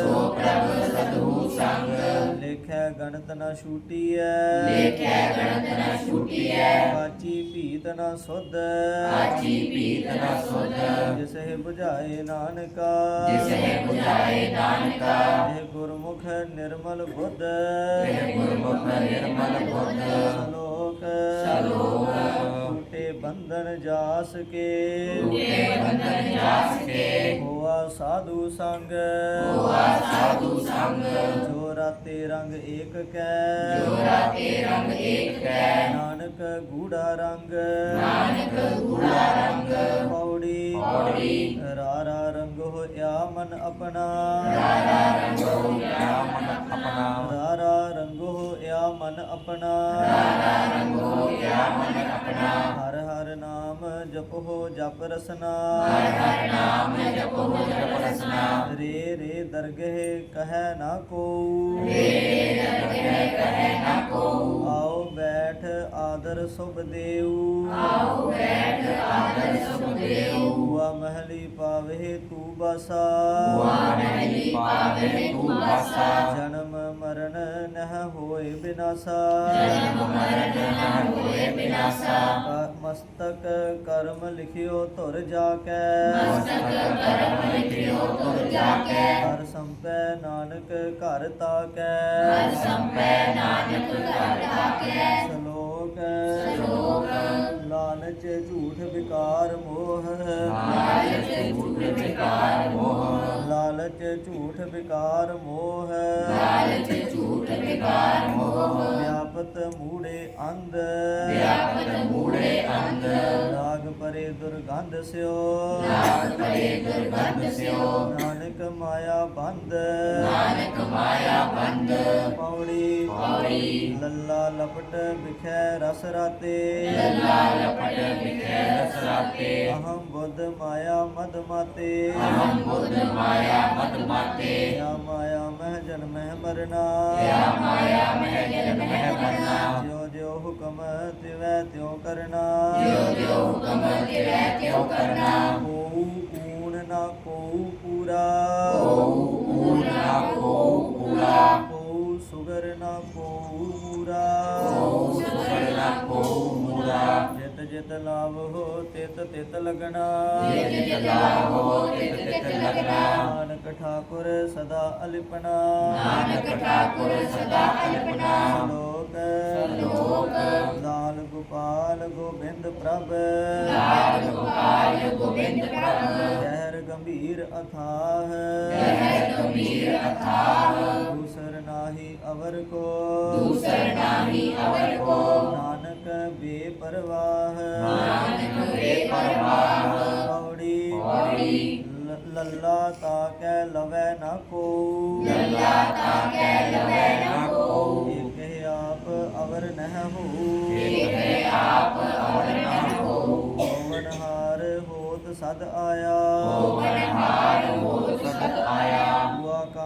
Speaker 3: ਸੋ ਪ੍ਰਭ ਸਦਹੂ ਸੰਗ।
Speaker 2: ਲੇਖੈ ਗਣਤ ਨ ਸੁਧ।
Speaker 3: ਆਜੀ ਪੀਤ ਨ ਸੁਧ।
Speaker 2: ਝਾਏ ਨਾਨਕਾ। ਗੁਰਮੁਖ ਨਿਰਮਲ ਬੁੱਧ।
Speaker 3: ਇਹ ਗੁਰਮੁਖ
Speaker 2: ਬੰਧਨ ਜਾਸ ਕੇ।
Speaker 3: ਟੂਟੇ ਬੰਧਨ ਜਾਸ ਕੇ।
Speaker 2: ਹੋਆ ਸਾਧੂ ਸੰਗ।
Speaker 3: ਹੋਆ ਸਾਧੂ ਸੰਗ।
Speaker 2: ਜੋ ਰਾਤੇ ਰੰਗ ਏਕ ਕੈ।
Speaker 3: ਜੋ ਰਾਤੇ ਰੰਗ ਏਕ ਕੈ।
Speaker 2: ਨਾਨਕ ਗੂੜਾ ਰੰਗ।
Speaker 3: ਨਾਨਕ ਗੂੜਾ ਰੰਗ।
Speaker 2: ਪੌੜੀ।
Speaker 3: ਪੌੜੀ।
Speaker 2: ਰਾਰਾ ਰੰਗ ਹੋਇਆ ਮਨ ਆਪਣਾ।
Speaker 3: ਰਾਰਾ ਰੰਗ ਹੋਇਆ ਮਨ ਆਪਣਾ।
Speaker 2: ਰਾਰਾ ਰੰਗ ਹੋਇਆ ਮਨ ਆਪਣਾ
Speaker 3: ਰਾਰਾ ਰੰਗ ਹੋਇਆ ਮਨ ਆਪਣਾ।
Speaker 2: ਹਰ ਹਰ ਨਾਮ ਜਪੋ ਜਪ ਰਸਨਾ।
Speaker 3: ਹਰ ਹਰ ਨਾਮ ਜਪੋ ਜਪ ਰਸਨਾ
Speaker 2: ਰੇ ਰੇ ਦਰਗਹਿ ਕਹੈ ਨਾ ਕੋ।
Speaker 3: ਰੇ ਦਰਗਹਿ ਕਹੈ ਨਾ ਕੋ
Speaker 2: ਆਓ ਬੈਠ ਆਦਰ ਸੁਭ ਦੇਉ
Speaker 3: ਆਓ ਬੈਠ ਆਦਰ ਸੁਖ ਦੇਉ
Speaker 2: ਹੁਆ ਮਹਲੀ ਪਾਵੇ ਤੂ ਬਸਾ।
Speaker 3: ਹੁਆ ਮਹਿਲੀ ਪਾਵੇ ਤੂ ਬਾਸਾ।
Speaker 2: ਜਨਮ ਮਰਨ ਨਹ ਹੋਏ ਬਿਨਾਸਾ।
Speaker 3: ਜਨਮ ਮਰਨ ਨ ਹੋਏ ਬਿਨਾਸਾ
Speaker 2: ਮਸਤਕ ਕਰਮ ਲਿਖਿਓ ਧੁਰ ਜਾ ਕੈ
Speaker 3: ਮਸਤਕ ਕਰਮ ਲਿਖਿਓ ਤੁਰ ਜਾਕੈ।
Speaker 2: ਹਰ ਸੰਪੈ ਨਾਨਕ ਘਰ ਤਾਕੈ।
Speaker 3: ਹਰ ਸੰਪੈ ਨਾਨਕ ਘਰ ਆਕੈ
Speaker 2: ਸ਼ਲੋਕ
Speaker 3: ਸ਼ਲੋਕ,
Speaker 2: ਲਾਲਚ ਝੂਠ ਵਿਕਾਰ ਮੋਹ।
Speaker 3: ਲਾਲਚ ਝੂਠ ਵਿਕਾਰ ਮੋਹ।
Speaker 2: ਲਾਲਚ ਝੂਠ ਵਿਕਾਰ ਮੋਹ
Speaker 3: ਲਾਲਚ ਝੂਠ ਵਿਕਾਰ ਮੋਹ
Speaker 2: ਵਿਆਪਤ ਮੂੜੇ ਅੰਧ
Speaker 3: ਵਿਆਪਤ ਮੂੜੇ ਅੰਧ
Speaker 2: ਰਾਗ ਪਰੇ ਦੁਰਗੰਧ ਸਿਓ।
Speaker 3: ਨਾਗ ਪਰੇ ਦੁਰਗੰਧ ਸਿਓ।
Speaker 2: ਨਾਨਕ ਮਾਇਆ ਬੰਦ
Speaker 3: ਨਾਨਕ ਮਾਇਆ ਬੰਦ
Speaker 2: ਪੌੜੀ
Speaker 3: ਪੌੜੀ।
Speaker 2: ਲੱਲਾ ਲਪਟ ਵਿਖੈ ਰਸ ਰਾਤੇ।
Speaker 3: ਲੱਲਾ ਲਪਟ ਵਿਖੇ ਰਸ ਰਾਤੇ।
Speaker 2: ਅਹੰ ਬੁੱਧ ਮਾਇਆ ਮਦ ਮਾਤੇ।
Speaker 3: ਅਹੰ ਬੁੱਧ ਮਾਇਆ ਮਾਤੇ
Speaker 2: ਯਾ ਮਾਇਆ ਮਹਿ ਜਨਮਹਿ ਮਰਨਾ।
Speaker 3: ਯਾ ਮਾਇਆ ਮਹਿ ਜਨਮ ਹੈ ਮਰਨਾ।
Speaker 2: ਜਿਉ ਜਿਉ ਹੁਕਮ ਤਿਵੈ ਤਿਉ ਕਰਨਾ।
Speaker 3: ਜਿਉ ਜਿਉ ਹੁਕਮ ਤਿਵੈ ਤਿਉ ਕਰਨਾ।
Speaker 2: ਊਣ ਨਾ
Speaker 3: ਕੋ ਊਨ ਨਾ ਕੋ ਪੂਰਾ।
Speaker 2: ਕੋਉ ਸੁਗਰ ਨਾ ਕੋਉ ਮੂਰਾ
Speaker 3: ਕੋ ਸੁਗਰ ਨਾ ਕੋ ਮੂਰਾ
Speaker 2: ਜਿਤ ਲਾਭ ਹੋ ਤਿਤ ਤਿਤ ਲਗਣਾ।
Speaker 3: ਜਿਤ ਜਿਤ ਲਾਭੋ ਤਿਤ ਤਿਤ ਲਗਨਾ
Speaker 2: ਨਾਨਕ ਠਾਕੁਰ ਸਦਾ ਅਲਿਪਣਾ।
Speaker 3: ਨਾਨਕ ਠਾਕੁਰ ਸਦਾ ਅਲਪਨਾ
Speaker 2: ਲੋਕ
Speaker 3: ਲੋਕ
Speaker 2: ਲਾਲ ਗੋਪਾਲ ਗੋਬਿੰਦ ਪ੍ਰਭ।
Speaker 3: ਲਾਲ ਗੋਪਾਲ ਗੋਬਿੰਦ ਪ੍ਰਭ।
Speaker 2: ਗਹਿਰ ਗੰਭੀਰ ਅਥਾਹ।
Speaker 3: ਗਹਿਰ ਗੰਭੀਰ ਅਥਾਹ।
Speaker 2: ਦੂਸਰ ਨਾਹੀ ਅਵਰ ਕੋ।
Speaker 3: ਦੂਸਰ ਨਾਹੀ ਅਵਰ ਕੋ।
Speaker 2: ਨਾਨਕ ਬੇਪਰਵਾਹ
Speaker 3: ਨਾਨਕ ਬੇਪਰਵਾਹ
Speaker 2: ਪੌੜੀ। ਲ- ਲੱਲਾ ਤਾਕੈ ਲਵੈ ਨਾ ਕੋ।
Speaker 3: ਲੱਲਾ ਤਾਕੈ ਲਵੈ ਨਾ ਕੋ।
Speaker 2: ਇਕ ਆਪ ਅਵਰ ਨਹਿ ਹੋ।
Speaker 3: ਏਕ ਆਪ ਅਵਰ ਨਾ ਹੋ।
Speaker 2: ਹੋਵਨਹਾਰ ਹੋਤ ਸਦ ਆਇਆ।
Speaker 3: ਹੋਵਨਹਾਰ ਹੋਤ ਸਤ ਆਇਆ।
Speaker 2: ਕਾ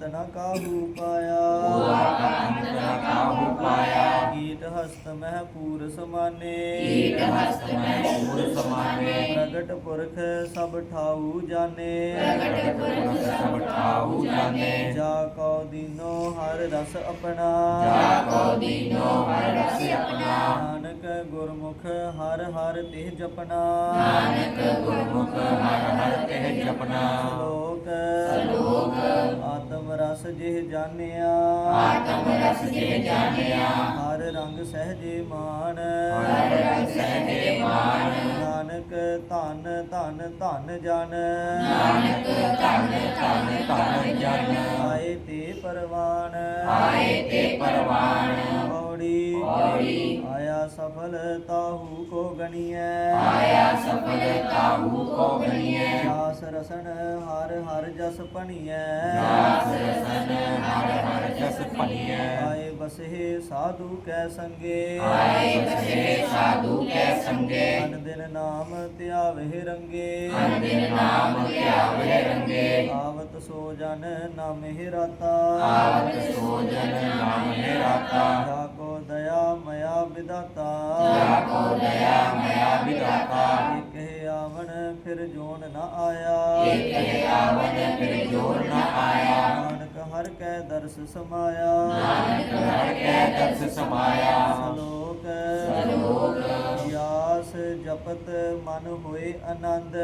Speaker 2: ਅੰਤ ਨ ਕਾਹੂ ਪਾਇਆ।
Speaker 3: ਹੁਆ ਕਾ ਅੰਤ ਨ ਕਾਹੂ ਪਾਇਆ
Speaker 2: ਕੀਟ ਹਸਤ ਮਹਿ ਪੂਰ ਸਮਾਨੇ।
Speaker 3: ਈਟ ਹਸਤ ਮੈਂ ਪੂਰ ਸਮਾਨੇ
Speaker 2: ਪ੍ਰਗਟ ਪੁਰਖ ਸਭ ਠਾਊ ਜਾਣੇ।
Speaker 3: ਪ੍ਰਗਟ ਪੁਰਖ ਸਭ ਠਾਉ ਜਾਣੇ
Speaker 2: ਜਾ ਕਉ ਦੀਨੋ ਹਰ ਰਸ ਆਪਣਾ
Speaker 3: ਜਾ ਕੋ ਦੀਨੋ ਹਰ ਰਸ ਆਪਣਾ।
Speaker 2: ਨਾਨਕ ਗੁਰਮੁਖ ਹਰ ਹਰ ਤਿਹ ਜਪਨਾ
Speaker 3: ਨਾਨਕ ਗੁਰਮੁਖ ਹਰ ਹਰ ਕਹਿ ਜਪਨਾ
Speaker 2: ਜਿਹ ਜਾਣਿਆ।
Speaker 3: ਆਤਮ ਰਸ ਜੇ ਜਾਣਿਆ।
Speaker 2: ਹਰ ਰੰਗ ਸਹਜੇ ਮਾਨ
Speaker 3: ਹਰ ਰੰਗ ਸਹਜੇ ਮਾਨ
Speaker 2: ਨਾਨਕ ਧਨ ਧਨ ਧਨ ਜਨ।
Speaker 3: ਨਾਨਕ ਧਨ ਧਨ ਧਨ ਜਨ।
Speaker 2: ਆਏ ਤੇ ਪਰਵਾਨ।
Speaker 3: ਆਏ ਤੇ ਪਰਵਾਨ।
Speaker 2: ਪੌੜੀ
Speaker 3: ਪੌੜੀ
Speaker 2: ਸਫਲ ਤਾਹੂ ਕੋ ਗਣੀਐ।
Speaker 3: ਆਇਆ ਸਫਲ ਤਾਹੂ ਕੋ ਗਣੀਐ।
Speaker 2: ਜਾਸ ਰਸਨ ਹਰ ਹਰ ਜਸ ਪਣੀਐ
Speaker 3: ਜਾਸ ਰਸਨ ਹਰ ਹਰ ਜਸ ਭਣੀਐ।
Speaker 2: ਆਏ ਬਸਹਿ ਸਾਧੂ ਕੈ ਸੰਗੇ।
Speaker 3: ਆਏ ਬਸੇ ਸਾਧੂ ਕੈ ਸੰਗੇ।
Speaker 2: ਅਨ ਦਿਨ ਨਾਮ ਰੰਗੇ।
Speaker 3: ਦਿਨ ਨਾਮ ਧਿਆਵੇ ਰੰਗੇ।
Speaker 2: ਆਵਤ ਸੋ ਜਨ ਨਾਮਹਿ ਰਾਤਾ।
Speaker 3: ਸੋ ਜਨ ਨਾਮ ਹੈ ਰਾਤਾ।
Speaker 2: ਜਾ ਕੋ ਦਇਆ
Speaker 3: ਜਾ ਕੋ ਦਇਆ ਮਇਆ ਵਿਦਾਤਾ
Speaker 2: ਇਕ ਆਵਣ ਫਿਰ ਜੋਨ ਨ ਆਇਆ।
Speaker 3: ਇਕ ਹੈ ਆਵਨ ਫਿਰ ਜੋਰ ਨ ਆਇਆ।
Speaker 2: ਨਾਨਕ ਹਰ ਕੈ ਦਰਸ ਸਮਾਇਆ।
Speaker 3: ਨਾਨਕ ਹਰ ਕੈ ਦਰਸ ਸਮਾਇਆ।
Speaker 2: ਸਲੋਕ
Speaker 3: ਸਲੋਕ।
Speaker 2: ਯਾਸ ਜਪਤ ਮਨ ਹੋਏ ਆਨੰਦ।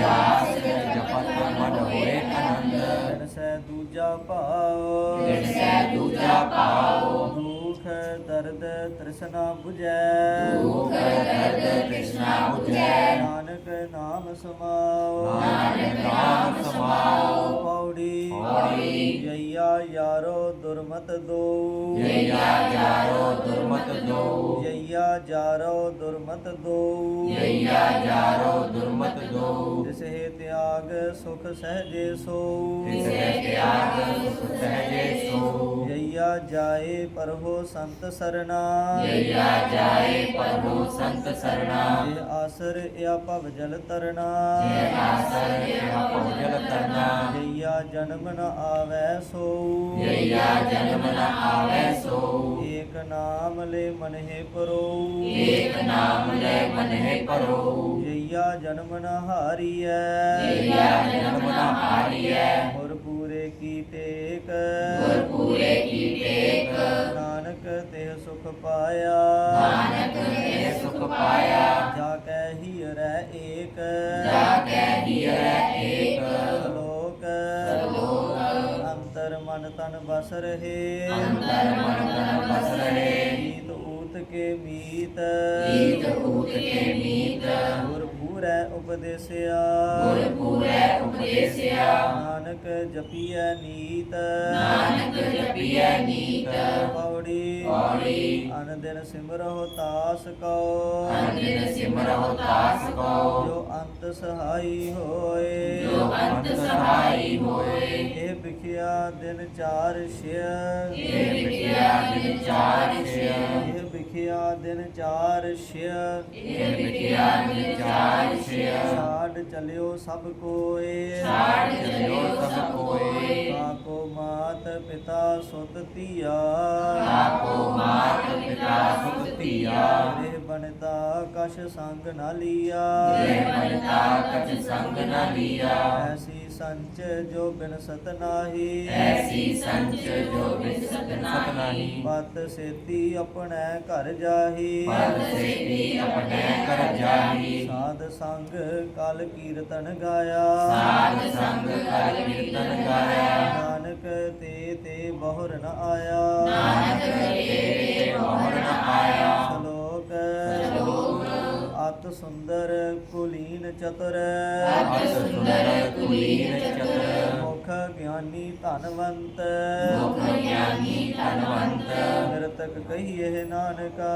Speaker 3: ਯਾਸ ਜਪਤ ਮਨ ਹੋਏ ਆਨੰਦ।
Speaker 2: ਦਿਨ ਸੈ ਦੂਜਾ ਭਾਉ।
Speaker 3: ਦਿਨ ਸੈ ਦੂਜਾ ਭਾਉ।
Speaker 2: ਦੁਖ ਦਰਦ ਤ੍ਰਿਸ਼ਨਾ 부ਜੈ
Speaker 3: ਦੁਖ ਦਰਦ ਤ੍ਰਿਸ਼ਨਾ ਬੁਝੈ।
Speaker 2: ਨਾਨਕ ਨਾਮ ਸਮਾਉ
Speaker 3: ਨਾਨਕ ਨਾਮ ਸਮਾਉ
Speaker 2: ਪੌੜੀ।
Speaker 3: ਪੌੜੀ।
Speaker 2: ਜਈਆ ਯਾਰੋ ਦੁਰਮਤ ਦੋ।
Speaker 3: ਜਈਆ ਜਾਰੋ ਦੁਰਮਤ ਦੋ।
Speaker 2: ਜਈਆ ਜਾਰੋ ਦੁਰਮਤ ਦੋ।
Speaker 3: ਜਈਆ ਜਾਰੋ ਦੁਰਮਤ ਦੋ।
Speaker 2: ਜਿਸੇ ਤਿਆਗ ਸੁਖ ਸਹਜੇ ਸੋ।
Speaker 3: ਤਿਸੈ ਤਿਆਗ ਸੁਖ ਸਹਜੇ ਸੋ।
Speaker 2: ਜਈਆ ਜਾਏ ਪਰਹੋ ਸੰਤ ਸਰਣਾ।
Speaker 3: ਜਈਆ ਜਾਏ ਪ੍ਰਭੂ ਸੰਤ ਸਰਣਾ।
Speaker 2: ਜੇ ਆਸਰ ਇਆ ਭਵ ਜਲ ਤਰਣਾ।
Speaker 3: ਜੇ ਆਸਰ ਇਹ ਭੋਜਲ ਕਰਨਾ
Speaker 2: ਜਈਆ ਜਨਮ ਨ ਆਵੈ ਸੋ।
Speaker 3: ਜਈਆ ਜਨਮ ਨ ਆਵੈ ਸੋ।
Speaker 2: ਏਕ ਨਾਮ ਲੈ ਮਨਹਿ ਪਰੋ।
Speaker 3: ਏਕ ਨਾਮ ਲੈ ਮਨ ਹੈ ਪਰੋ।
Speaker 2: ਜਈਆ ਜਨਮ ਨ ਹਾਰੀਐ।
Speaker 3: ਜਈਆ ਜਨਮ ਨ ਹਾਰੀਐ।
Speaker 2: ਹੋਰ ਪੂਰੇ ਕੀ ਟੇਕ
Speaker 3: ਗੁਰ ਪੂਰੇ ਕੀ ਟੇਕ
Speaker 2: ਨਾਨਕ ਤੇ ਸੁਖ ਪਾਇਆ।
Speaker 3: ਨਾਨਕ ਨੇ ਸੁਖ ਪਾਇਆ।
Speaker 2: ਜਾ ਕੈ ਹੀ ਰਹਿ ਏਕ।
Speaker 3: ਜਾ ਕੈ ਹੀਰੈ ਏਕ।
Speaker 2: ਸ਼ਲੋਕ।
Speaker 3: ਸ਼ਲੋਕ।
Speaker 2: ਅੰਤਰ ਮਨ ਤਨ ਬਸ ਰਹੇ।
Speaker 3: ਅੰਤਰ ਮਨ ਤਨ ਬਸ ਰਹੇ।
Speaker 2: ਗੀਤ ਊਤ ਕੇ ਮੀਤ।
Speaker 3: ਈਤ ਊਤ ਕੇ ਮੀਤ।
Speaker 2: ਗੁਰ ਪੂਰੈ ਉਪਦੇਸਿਆ।
Speaker 3: ਗੁਰ ਪੂਰੈ ਉਪਦੇਸਿਆ।
Speaker 2: ਨਾਨਕ ਜਪੀਐ ਨੀਤ।
Speaker 3: ਨਾਨਕ ਜਪੀਐ ਨੀਤ।
Speaker 2: ਪੌੜੀ।
Speaker 3: ਪੌੜੀ।
Speaker 2: ਅਨ ਦਿਨ ਸਿਮਰਹੁ ਤਾਸ ਕਉ।
Speaker 3: ਅੰਦਿਨ ਸਿਮਰਹੁ ਤਾਸ ਕੋ
Speaker 2: ਜੋ ਅੰਤ ਸਹਾਈ ਹੋਏ।
Speaker 3: ਜੋ ਅੰਤ ਸਹਾਈ ਹੋਏ।
Speaker 2: ਇਹ ਵਿਖਿਆ ਦਿਨ ਚਾਰ ਛਿਅ।
Speaker 3: ਇਹ ਵਿਖਿਆ ਦਿਨ ਚਾਰ ਛਿਆ
Speaker 2: ਇਹ ਵਿਖਿਆ ਦਿਨ ਚਾਰ ਛਿਅ
Speaker 3: ਇਹ ਵਿਖਿਆ ਦਿਨ ਚਾਰ ਛਿਆ।
Speaker 2: ਛਾੜ ਚਲਿਓ ਸਭ ਕੋਏ।
Speaker 3: ਛਾੜ ਚਲਿਓ ਸਭ ਕੋਏ।
Speaker 2: ਕਾਕੋ ਮਾਤ ਪਿਤਾ ਸੁਤ ਧੀਆ।
Speaker 3: ਆਪੋ ਮਾਤ ਪਿਤਾ ਸੁਖ ਧੀਆ।
Speaker 2: ਇਹ ਬਣਤਾ ਕਛ ਸੰਗ ਨਾ ਲੀਆ।
Speaker 3: ਜੇ ਮਨਤਾ ਕਛ ਸੰਗ ਨ ਲੀਆ।
Speaker 2: ਐਸੀ ਸੰਚ ਜੋ ਬਿਨ ਸਤ ਨਾਹੀ।
Speaker 3: ਐਸੀ ਸੰਚ ਜੋ ਵਿਸਤ ਨਾਹੀ।
Speaker 2: ਪਤ ਸੇਤੀ ਆਪਣੇ ਘਰ ਜਾਹੀ।
Speaker 3: ਪਦ ਸੇਤੀ ਆਪਣੇ ਕਰ ਜਾਹੀ।
Speaker 2: ਸਾਧ ਸੰਗ ਕਲ ਕੀਰਤਨ ਗਾਇਆ।
Speaker 3: ਸਾਧ ਸੰਗ ਕਰ ਕੀਰਤਨ ਗਾਇਆ।
Speaker 2: ਨਾਨਕ ਤੇ ਤੇ ਬਹੁਰ ਨ ਆਇਆ।
Speaker 3: ਨਾਨਕ ਤੇਰੇ ਮੋਹਰ ਨ ਆਇਆ।
Speaker 2: ਅਤ ਸੁੰਦਰ ਕੁਲੀਨ ਚਤੁਰ।
Speaker 3: ਅਤ ਸੁੰਦਰ ਕੁਲੀਨ ਚਤੁਰ।
Speaker 2: ਮੁਖ ਗਿਆਨੀ ਧਨਵੰਤ।
Speaker 3: ਮੁਖ ਗਿਆਨੀ ਧਨਵੰਤ।
Speaker 2: ਨਿਰਤਕ ਕਹੀਏ ਨਾਨਕਾ।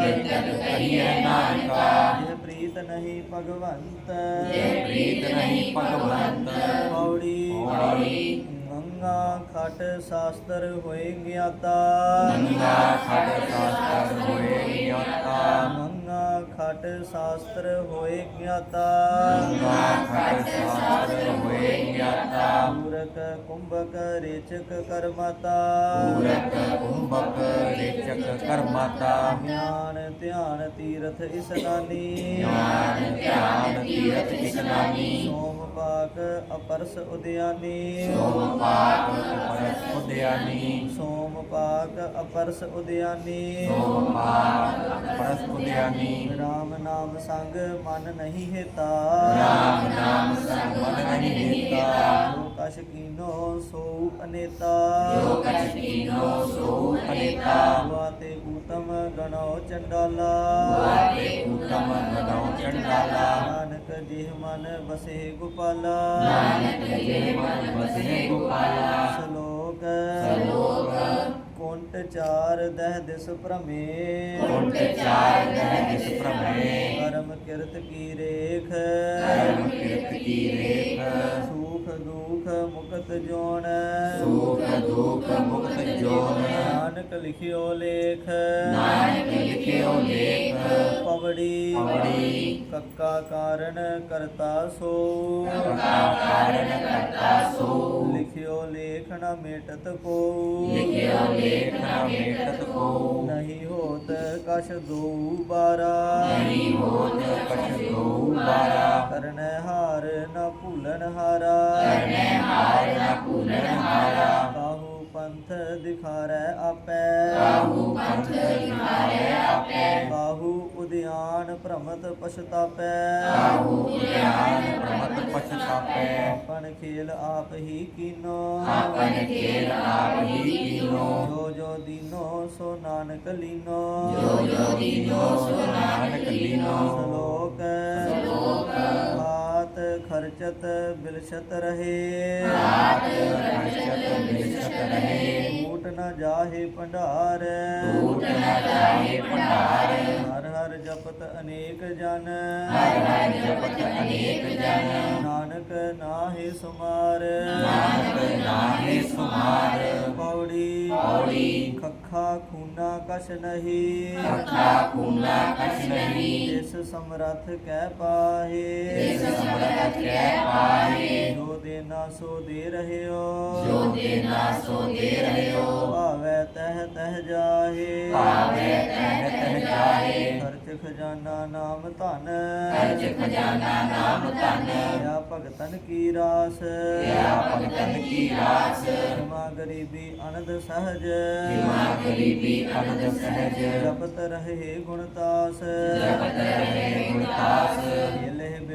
Speaker 3: ਨਿਰਤਕ ਕਹੀਏ ਨਾਨਕਾ।
Speaker 2: ਇਹ ਪ੍ਰੀਤ ਨਹੀਂ ਭਗਵੰਤ।
Speaker 3: ਜੇ ਪ੍ਰੀਤ ਨਹੀਂ ਭਗਵੰਤ।
Speaker 2: ਪੌੜੀ
Speaker 3: ਪੌੜੀ
Speaker 2: ਗੰਗਾ ਖਟ ਸ਼ਾਸਤਰ ਹੋਏ ਗਿਆਤਾ।
Speaker 3: ਗੰਗਾ ਖੜ ਸਾਸਤਰ ਹੋਏ ਗਿਆਤਾ।
Speaker 2: ਖਟ ਸ਼ਾਸਤਰ ਹੋਏ ਗਿਆਤਾ।
Speaker 3: ਗੰਗਾ ਖੜ ਸਾਸਤਰ ਹੋਏ ਗਿਆਤਾ
Speaker 2: ਪੂਰਕ ਕੁੰਭਕ ਰੇਚਕ ਕਰਮਤਾ।
Speaker 3: ਪੂਰਕ ਕੁੰਭਕ ਰੇਚਕ ਕਰਮਾਤਾ
Speaker 2: ਗਿਆਨ ਧਿਆਨ ਤੀਰਥ ਇਸਨਾਨੀ
Speaker 3: ਗਿਆਨ ਧਿਆਨ ਤੀਰਥ ਇਸਨਾਨੀ
Speaker 2: ਸੋਮ ਪਾਕ ਅਪਰਸ ਉਦਿਆਨੀ।
Speaker 3: ਸੋਮ ਪਾਕ ਪਰਸ ਉਦਿਆਨੀ।
Speaker 2: ਸੋਮ ਪਾਕ ਅਪਰਸ ਉਦਿਆਨੀ।
Speaker 3: ਸੋਮ ਪਾਕ ਪਰਸ ਉਦਿਆਨੀ
Speaker 2: ਰਾਮ ਨਾਮ ਸੰਗ ਮਨ ਨਹੀਂ ਹਿਤਾ।
Speaker 3: ਰਾਮ ਨਾਮ ਸੰਮਨ ਨਹੀਂ ਹੀਤਾ।
Speaker 2: ਜੋ ਕਛ ਕੀਨੋ ਸੋ ਅਨੇਤਾ।
Speaker 3: ਜੋ ਕਛ ਕੀਨੋ ਸੋ ਅਨੇਤਾ।
Speaker 2: ਵਾਤੇ ਊਤਮ ਗਣੋ ਚੰਡਾਲਾ।
Speaker 3: ਵਾਤੇ ਉਤਮ ਗਣੋ ਚੰਡਾਲਾ।
Speaker 2: ਨਾਨਕ ਜਿਹ ਮਨ ਬਸੇ ਗੋਪਾਲਾ।
Speaker 3: ਨਾਨਕ ਜੇ ਮਨ ਵਸੇ ਗੋਪਾਲਾ।
Speaker 2: ਸ਼ਲੋਕ।
Speaker 3: ਸਲੋਕ।
Speaker 2: ਕੁੰਟ ਚਾਰ ਦਹ ਦਿਸ ਭ੍ਰਮੇ।
Speaker 3: ਕੁੰਟ ਚਾਰ ਦਹਿ ਦਿਸ ਭ੍ਰਮੇ।
Speaker 2: ਕਰਮ ਕਿਰਤ ਕੀ ਰੇਖ।
Speaker 3: ਕਰਮ ਕਿਰਤ ਕੀ ਰੇਖ।
Speaker 2: ਸੂਖ ਦੁਖ ਮੁਕਤ ਜੋਨ।
Speaker 3: ਸੁਖ ਦੁਖ ਮੁਕਤ ਜੋਨ।
Speaker 2: ਨਾਨਕ ਲਿਖਿਓ ਲੇਖ।
Speaker 3: ਨਾਨਕ ਲਿਖਿਓ ਲੇਖ।
Speaker 2: ਪਵੜੀ।
Speaker 3: ਪਵੜੀ।
Speaker 2: ਕੱਕਾ ਕਾਰਨ ਕਰਤਾ ਸੋ।
Speaker 3: ਕਾ ਕਾਰਨ ਕਰਤਾ ਸੋ।
Speaker 2: ਲਿਖਿਓ ਲੇਖ ਨ ਮੇਟਤ ਕੋ।
Speaker 3: ਲਿਖਿਓ ਲੇਖ ਨਾ ਮੇਟਤ ਕੋ।
Speaker 2: ਨਹੀਂ ਹੋਤ ਕਛ ਦੋ ਬਾਰਾ।
Speaker 3: ਨਹੀਂ ਹੋਤ ਕਛ ਦੋ ਬਾਰਾ।
Speaker 2: ਕਰਨ ਹਾਰ ਨ ਭੂਲਨ ਹਾਰਾ।
Speaker 3: ਕਰਨੇ ਹਾਰ ਨਾ ਭੂਲਨ ਹਾਰਾ।
Speaker 2: ਕਾਹੂ ਪੰਥ ਦਿਖਾਰੈ ਆਪੈ।
Speaker 3: ਕਾਹੂ ਪੰਥ ਦਿਖਾਰੇ ਆਪੇ।
Speaker 2: ਕਾਹੂ ਉਦਿਆਨ ਭ੍ਰਮਤ ਪਛਤਾਪੈ।
Speaker 3: ਕਾਹੂ ਗਿਆਨ ਪ੍ਰਮਤ ਪਛਤਾਪੈ।
Speaker 2: ਆਪਨ ਖੇਲ ਆਪ ਹੀ ਕੀਨੋ।
Speaker 3: ਆਪਨ ਖੇਲ ਆਪ ਹੀ ਕੀਨੋ।
Speaker 2: ਜੋ ਜੋ ਦੀਨੋ ਸੋ ਨਾਨਕ ਲੀਨੋ।
Speaker 3: ਜੋ ਜੋ ਦੀਨੋ ਸੋ ਨਾਨਕ ਲੀਨੋ।
Speaker 2: ਸ਼ਲੋਕ। ਹਾਤ ਖਰਚਤ ਬਿਲਸ਼ਤ ਰਹੇ।
Speaker 3: ਆਪ ਖਰਚਤ ਬਿਲਸਤ ਰਹੇ।
Speaker 2: ਟੂਟ ਨ ਜਾਹੇ ਭੰਡਾਰ।
Speaker 3: ਟੂਟ ਨਾ ਜਾਏ ਭੰਡਾਰ।
Speaker 2: ਜਪਤ ਅਨੇਕ ਜਨ।
Speaker 3: ਹਰ ਹਰ ਜਪਤ ਅਨੇਕ ਜਨ।
Speaker 2: ਨਾਨਕ ਨਾਹੇ ਸੁਮਾਰ।
Speaker 3: ਨਾਨਕ ਨਾਹੇ ਸੁਮਾਰ।
Speaker 2: ਪੌੜੀ।
Speaker 3: ਪੌੜੀ।
Speaker 2: ਖੱਖਾ ਖੂਨਾ ਕਛ ਨਹੀਂ।
Speaker 3: ਅੱਖਾ ਖੂਨਾ ਕਛ ਨਹੀਂ।
Speaker 2: ਇਸ ਸਮਰੱਥ ਕਹਿ ਪਾਹੇ।
Speaker 3: ਇਸ ਸਮਰਥ ਕਹਿ ਪਾਹੇ।
Speaker 2: ਜੋ ਦੇਨਾ ਸੋ ਦੇ ਰਹਿਓ।
Speaker 3: ਜੋ ਦੇਨਾ ਸੋ ਦੇ ਰਹਿਓ।
Speaker 2: ਭਾਵੈ ਤਹ ਤਹ ਜਾਹੇ।
Speaker 3: ਭਾਵੇ ਤਹਿ ਤਹਿ
Speaker 2: ਖਰਚ ਖਜ਼ਾਨਾ ਨਾਮ ਧਨ।
Speaker 3: ਖਰਚ ਖਜ਼ਾਨਾ ਨਾਮ ਧਨ।
Speaker 2: ਆ ਭਗਤਨ ਕੀ ਰਾਸ।
Speaker 3: ਕਿਆ ਭਗਤਨ ਕੀ ਰਾਸ।
Speaker 2: ਜਮਾ ਗਰੀਬੀ ਅਨੰਦ ਸਹਜ।
Speaker 3: ਜਿਮਾ ਗਰੀਬੀ ਅਨੰਦ ਸਹਿਜ।
Speaker 2: ਜਪਤ ਰਹੇ ਗੁਣਤਾਸ
Speaker 3: ਜਪਤ ਰਹੇ ਗੁਣਤਾਸ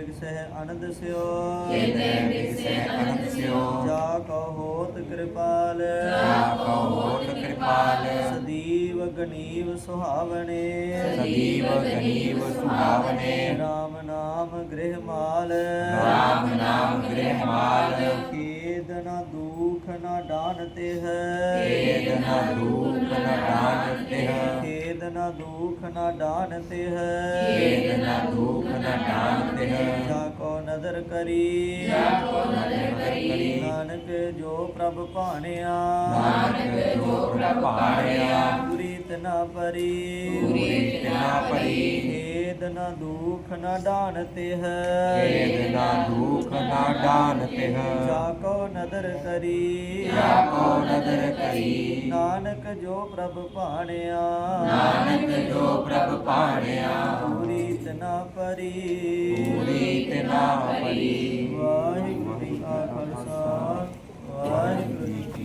Speaker 2: ਲਹਿ ਬਿਗਸਹਿ ਆਨੰਦ ਸਿਓ।
Speaker 3: ਜੇਤੇ ਵਿਸੇ ਅਨੰਦ ਸਿਓ।
Speaker 2: ਜਾ ਕੋ ਹੋਤ ਕਿਰਪਾਲ।
Speaker 3: ਜਾ ਕੋ ਹੋਤ ਕਿਰਪਾਲ।
Speaker 2: ਸਦੀਵ ਗਨੀਵ ਸੁਹਾਵਣੇ।
Speaker 3: ਸਦੀਵ ਗਨੀਵ ਸੁਹਾਵਨੇ
Speaker 2: ਰਾਮ ਨਾਮ ਗ੍ਰਹਿ ਮਾਲ।
Speaker 3: ਰਾਮ ਨਾਮ ਗ੍ਰਹਿ ਮਾਲ।
Speaker 2: ਖੇਦ ਨ ਦੁਖ ਨ ਡਾਨ ਤੇ ਹੈ
Speaker 3: ਏਦ ਨ ਦੂਖ ਨ ਡਾਨ ਤਿਹ।
Speaker 2: ਖੇਦ ਨ ਦੁਖ ਨ ਡਾਨ ਤੇ ਹੈ।
Speaker 3: ਏਦ ਨ ਦੂਖ ਨ ਡਾਨ ਤਿਹ
Speaker 2: ਜਾ ਕੋ ਨਦਰ ਕਰੀ।
Speaker 3: ਜਾ ਕੋ ਨਦਰ ਕਰੀ।
Speaker 2: ਨਾਨਕ ਜੋ ਪ੍ਰਭ ਭਾਣਿਆ।
Speaker 3: ਨਾਨਕ ਜੋ ਪ੍ਰਭ ਭਾਣਿਆ।
Speaker 2: ਪੂਰੀ ਤਨਾ ਪਰੀ।
Speaker 3: ਪੂਰੀ ਤਿਨਾ ਪਰੀ।
Speaker 2: ਖੇਦ ਨਾ ਦੁਖ ਨਾ ਡਾਨ ਤਿਹ।
Speaker 3: ਖੇਦ ਨਾ ਦੁਖ ਨਾ ਡਾਨ ਤਿਹ।
Speaker 2: ਜਾ ਕੋ ਨਦਰ ਕਰੀ।
Speaker 3: ਜਾ ਕੋ ਨਦਰ ਕਰੀ।
Speaker 2: ਨਾਨਕ ਜੋ ਪ੍ਰਭ ਭਾਣਿਆ।
Speaker 3: ਨਾਨਕ ਜੋ ਪ੍ਰਭ ਭਾਣਿਆ।
Speaker 2: ਪੂਰੀ ਤਨਾ ਪਰੀ।
Speaker 3: ਪੂਰੀ ਤਨਾ ਪਰੀ।
Speaker 2: ਵਾਹਿਗੁਰੂ ਜੀ ਕਾ ਖਾਲਸਾ। ਵਾਹਿਗੁਰੂ